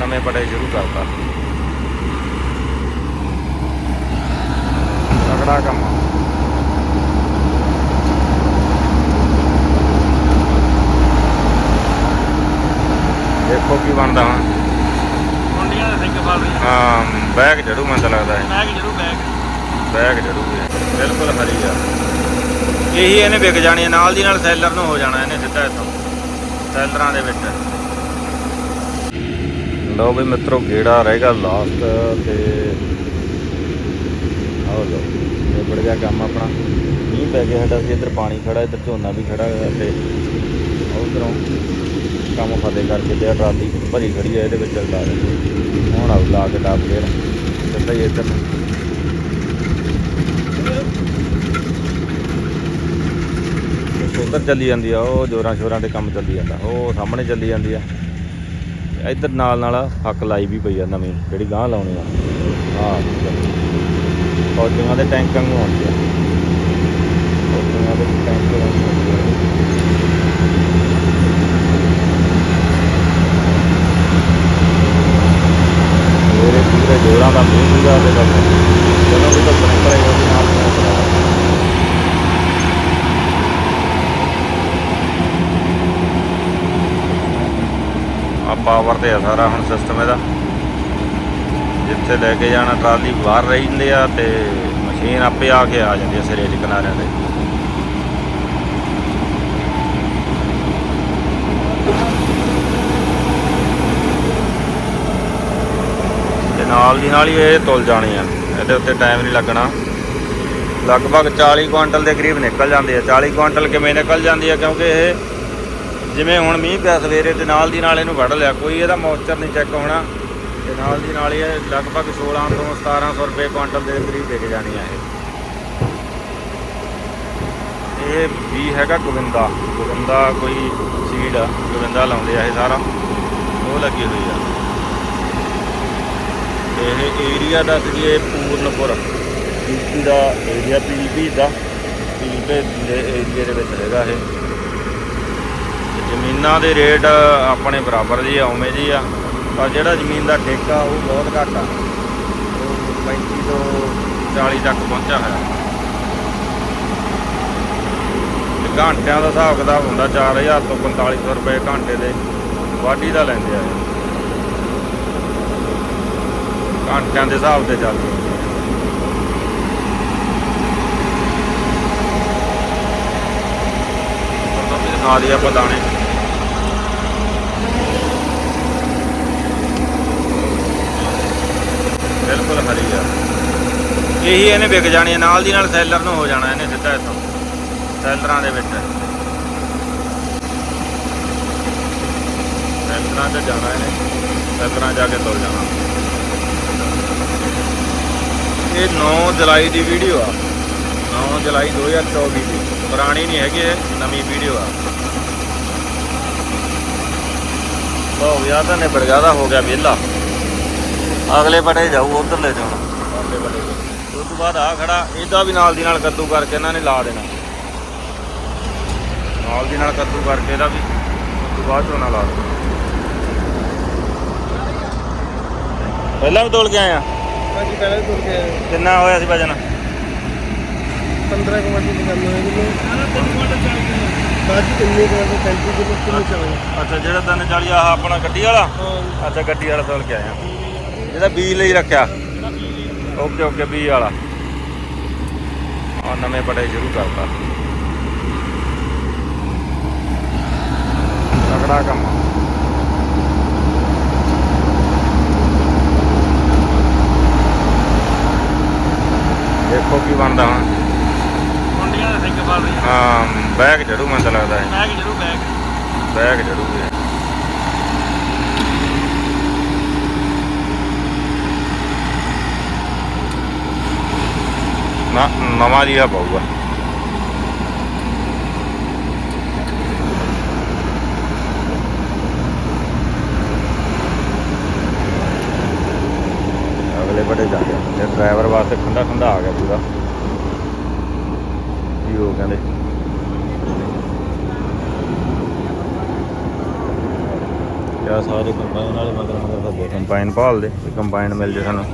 ਨਵੇਂ ਪੜੇ ਸ਼ੁਰੂ ਕਰਤਾ। ਤਗੜਾ ਕੰਮ। ਦੇਖੋ ਕੀ ਬਣਦਾ ਹੁਣ। ਮੁੰਡੀਆਂ ਦੇ ਸਿੰਘ ਫੜ ਰਹੀ ਹਾਂ ਬੈਗ ਜੜੂ ਮੈਨੂੰ ਤਾਂ ਲੱਗਦਾ ਹੈ ਬੈਗ ਜਰੂਰ ਬੈਗ। ਬੈਗ ਜੜੂ ਬਿਲਕੁਲ ਹਰੀ ਆ। ਇਹੀ ਇਹਨੇ ਵਿਕ ਜਾਣੀ ਹੈ ਨਾਲ ਦੀ ਨਾਲ ਸੈਲਰ ਨੂੰ ਹੋ ਜਾਣਾ ਇਹਨੇ ਸਿੱਧਾ ਇੱਥੋਂ। ਸੈਲਰਾਂ ਦੇ ਵਿੱਚ। ਲਓ ਵੀ ਮਿੱਤਰੋ, ਗੇੜਾ ਰਹੇਗਾ ਲਾਸਟ ਤੇ ਆਓ ਲਓ ਇਹ ਗਿਆ ਕੰਮ ਆਪਣਾ। ਮੀਂਹ ਪੈ ਗਿਆ ਸਾਡਾ ਸੀ ਇੱਧਰ ਪਾਣੀ ਖੜਾ ਇੱਧਰ ਝੋਨਾ ਵੀ ਖੜਾ ਹੈਗਾ ਤੇ ਉਧਰੋਂ ਕੰਮ ਫਤਿਹ ਕਰਕੇ ਤੇ ਟਰਾਲੀ ਭਰੀ ਖੜੀ ਹੈ ਇਹਦੇ ਵਿੱਚ ਲਾ ਦਿੰਦੇ ਹੁਣ ਆਉ ਲਾ ਕੇ ਟਾਪ ਫੇਰ ਸਿੱਧਾ ਹੀ ਇੱਧਰ। ਉਧਰ ਚੱਲੀ ਜਾਂਦੀ ਆ, ਉਹ ਜੋਰਾਂ ਸ਼ੋਰਾਂ ਤੇ ਕੰਮ ਚੱਲੀ ਜਾਂਦਾ, ਉਹ ਸਾਹਮਣੇ ਚੱਲੀ ਜਾਂਦੀ ਆ। ਇੱਧਰ ਨਾਲ ਨਾਲ ਹੱਕ ਲਾਈ ਵੀ ਪਈ ਆ ਨਵੀਂ, ਜਿਹੜੀ ਗਾਂ ਲਾਉਣੀ ਆ। ਹਾਂ, ਫੌਜੀਆਂ ਦੇ ਟੈਂਕਾਂ ਨੂੰ ਆਉਂਦੀ ਆ। ਫੌਜੀਆਂ ਦੇ ਟੈਂਕ ਨੂੰ ਮੇਰੇ ਪੂਰੇ ਜੋਰਾਂ ਦਾ ਮੂੰਹ ਪੂਰਾ ਤੇ ਬਸ, ਜਦੋਂ ਵੀ ਧੁੱਪ ਨਿਕਲੇ ਉਹਦੇ ਨਾਲ ਆ ਪਾਵਰ ਤੇ ਆ ਸਾਰਾ ਹੁਣ ਸਿਸਟਮ ਇਹਦਾ। ਜਿੱਥੇ ਲੈ ਕੇ ਜਾਣਾ, ਟਰਾਲੀ ਬਾਹਰ ਰਹਿੰਦੇ ਆ ਤੇ ਮਸ਼ੀਨ ਆਪੇ ਆ ਕੇ ਆ ਜਾਂਦੀ ਹੈ ਸਿਰੇ ਦੇ ਕਿਨਾਰਿਆਂ ਤੇ। ਤੇ ਨਾਲ ਦੀ ਨਾਲ ਹੀ ਇਹ ਤੁਲ ਜਾਣੇ ਆ। ਇਹਦੇ ਉੱਤੇ ਟਾਈਮ ਨਹੀਂ ਲੱਗਣਾ। ਲਗਭਗ 40 ਕੁਇੰਟਲ ਦੇ ਕਰੀਬ ਨਿਕਲ ਜਾਂਦੇ ਆ। 40 ਕੁਇੰਟਲ ਕਿਵੇਂ ਨਿਕਲ ਜਾਂਦੀ ਆ? ਕਿਉਂਕਿ ਇਹ ਜਿਵੇਂ ਹੁਣ ਮੀਂਹ ਪਿਆ ਸਵੇਰੇ ਤੇ ਨਾਲ ਦੀ ਨਾਲ ਇਹਨੂੰ ਵੱਢ ਲਿਆ, ਕੋਈ ਇਹਦਾ ਮੌਇਸਚਰ ਨਹੀਂ ਚੈੱਕ ਹੋਣਾ। ਤੇ ਨਾਲ ਦੀ ਨਾਲ ਇਹ ਲਗਭਗ 16 ਤੋਂ 1700 ਰੁਪਏ ਕੁਇੰਟਲ ਦੇ ਕਰੀਬ ਵਿਕ ਜਾਣੀ ਆ ਇਹ। ਇਹ ਵੀ ਹੈਗਾ ਗੋਵਿੰਦਾ ਗੋਵਿੰਦਾ ਕੋਈ ਸੀਡ ਆ, ਗੋਵਿੰਦਾ ਲਾਉਂਦੇ ਆ ਇਹ ਸਾਰਾ। ਉਹ ਲੱਗੀ ਹੋਈ ਆ। ਇਹ ਏਰੀਆ ਦਾ ਸੀ ਇਹ ਪੂਰਨਪੁਰ ਯੂਪੀ ਦਾ ਏਰੀਆ ਪੀਲੀਭੀਤ ਦਾ। ਪੀਲੀਭੀਤ ਦੇ ਏਰੀਆ ਦੇ ਵਿੱਚ ਹੈਗਾ ਇਹ। ਜ਼ਮੀਨਾਂ ਦੇ ਰੇਟ ਆਪਣੇ ਬਰਾਬਰ ਜੀ ਆ, ਉਵੇਂ ਜੀ ਆ। ਪਰ ਜਿਹੜਾ ਜ਼ਮੀਨ ਦਾ ਠੇਕਾ, ਉਹ ਬਹੁਤ ਘੱਟ ਆ। ਉਹ 35 ਤੋਂ 40 ਤੱਕ ਪਹੁੰਚਿਆ ਹੋਇਆ। ਘੰਟਿਆਂ ਦਾ ਹਿਸਾਬ ਕਿਤਾਬ ਹੁੰਦਾ 4000 ਤੋਂ 4500 ਰੁਪਏ ਘੰਟੇ ਦੇ ਵਾਢੀ ਦਾ ਲੈਂਦੇ ਆ ਘੰਟਿਆਂ ਦੇ ਹਿਸਾਬ ਤੇ ਚੱਲਦੀ ਹੈ ਉਹਨਾਂ ਆਪਾਂ ਦਾਣੇ। ਬਿਲਕੁਲ ਹਰੀ ਆ। ਇਹੀ ਇਹਨੇ ਵਿਕ ਜਾਣੀ ਨਾਲ ਦੀ ਨਾਲ ਸੈਲਰ ਨੂੰ ਹੋ ਜਾਣਾ ਇਹਨੇ ਸਿੱਧਾ ਇੱਥੋਂ, ਸੈਲਰਾਂ ਦੇ ਵਿੱਚ। ਸੈਲਰਾਂ ਤੇ ਜਾਣਾ ਇਹਨੇ, ਸੈਲਰਾਂ ਜਾ ਕੇ ਤੁਰ ਜਾਣਾ। ਇਹ 9 ਜੁਲਾਈ ਦੀ ਵੀਡੀਓ ਆ। 9 ਜੁਲਾਈ 2024 ਦੀ। ਪੁਰਾਣੀ ਨਹੀਂ ਹੈਗੀ ਨਵੀਂ ਵੀਡੀਓ ਆ। ਲੋ ਯਾਰ ਤਾਂ ਨਿਬੜ ਗਿਆ ਦਾ ਹੋ ਗਿਆ ਵਿਹਲਾ। ਅਗਲੇ ਬੜੇ ਜਾਊ ਉਧਰ ਲੈ ਜਾਣਾ। ਅਗਲੇ ਬੜੇ ਉਸ ਤੋਂ ਬਾਅਦ ਆ ਖੜਾ ਇਹਦਾ ਵੀ ਨਾਲ ਦੀ ਨਾਲ ਕੱਦੂ ਕਰਕੇ ਇਹਨਾਂ ਨੇ ਲਾ ਦੇਣਾ। ਨਾਲ ਦੀ ਨਾਲ ਕੱਦੂ ਕਰਕੇ ਇਹਦਾ ਵੀ ਉਸ ਤੋਂ ਬਾਅਦ ਝੋਨਾ ਲਾ ਦੇਣਾ। ਪਹਿਲਾਂ ਵੀ ਤੋਲ ਕੇ ਆਇਆ ਹਾਂਜੀ ਪਹਿਲਾਂ ਤੁਰ ਕੇ ਆਏ ਕਿੰਨਾ ਹੋਇਆ ਸੀ ਵਜਨ? 15 ਕੁ ਮਿੰਟ ਦੀ ਗੱਲ ਹੋਈ ਜੀ। ਹਾਂ 3 ਕੁਇੰਟਲ 40 ਕਿਲੋ ਬਾਕੀ ਕਿੰਨੇ ਕੁਇੰਟਲ 35 ਕਿਲੋ ਕਿਲੋ ਚਾਹੀਦਾ ਅੱਛਾ ਜਿਹੜਾ ਤਿੰਨ ਚਾਲੀ ਆ ਆਪਣਾ ਗੱਡੀ ਵਾਲਾ? ਅੱਛਾ ਗੱਡੀ ਵਾਲਾ ਤੋਲ ਕੇ ਆਇਆ। ਜਿਹਦਾ ਬੀ ਲਈ ਰੱਖਿਆ। ਓਕੇ ਓਕੇ ਬੀ ਵਾਲਾ। ਆ ਨਵੇਂ ਪੜੇ ਸ਼ੁਰੂ ਕਰਤਾ। ਤਗੜਾ ਕੰਮ। ਦੇਖੋ ਕੀ ਬਣਦਾ ਹੁਣ। ਰਹੀ ਹਾਂ। ਬੈਗ ਜੜੂ ਮੈਨੂੰ ਤਾਂ ਲੱਗਦਾ ਹੈ ਬੈਗ ਜਰੂਰ ਬੈਗ। ਬੈਗ ਜੜੂ ਹੈ ਨਾ ਨਵਾਂ ਲਿਆ ਪਊਗਾ। ਅਗਲੇ ਬੜੇ ਜਾ ਗਿਆ ਤੇ ਡਰਾਈਵਰ ਵਾਸਤੇ ਠੰਡਾ ਠੰਡਾ ਆ ਗਿਆ ਪੂਰਾ। ਕੀ ਕਹਿੰਦੇ ਆ ਸਾਰੇ ਕੰਬਾਈਨ ਵਾਲੇ ਮਗਰ ਮਗਰ ਫਿਰਦੇ ਕੰਬਾਈਨ ਭਾਲਦੇ ਕੰਬਾਈਨ ਮਿਲ ਜੇ ਸਾਨੂੰ।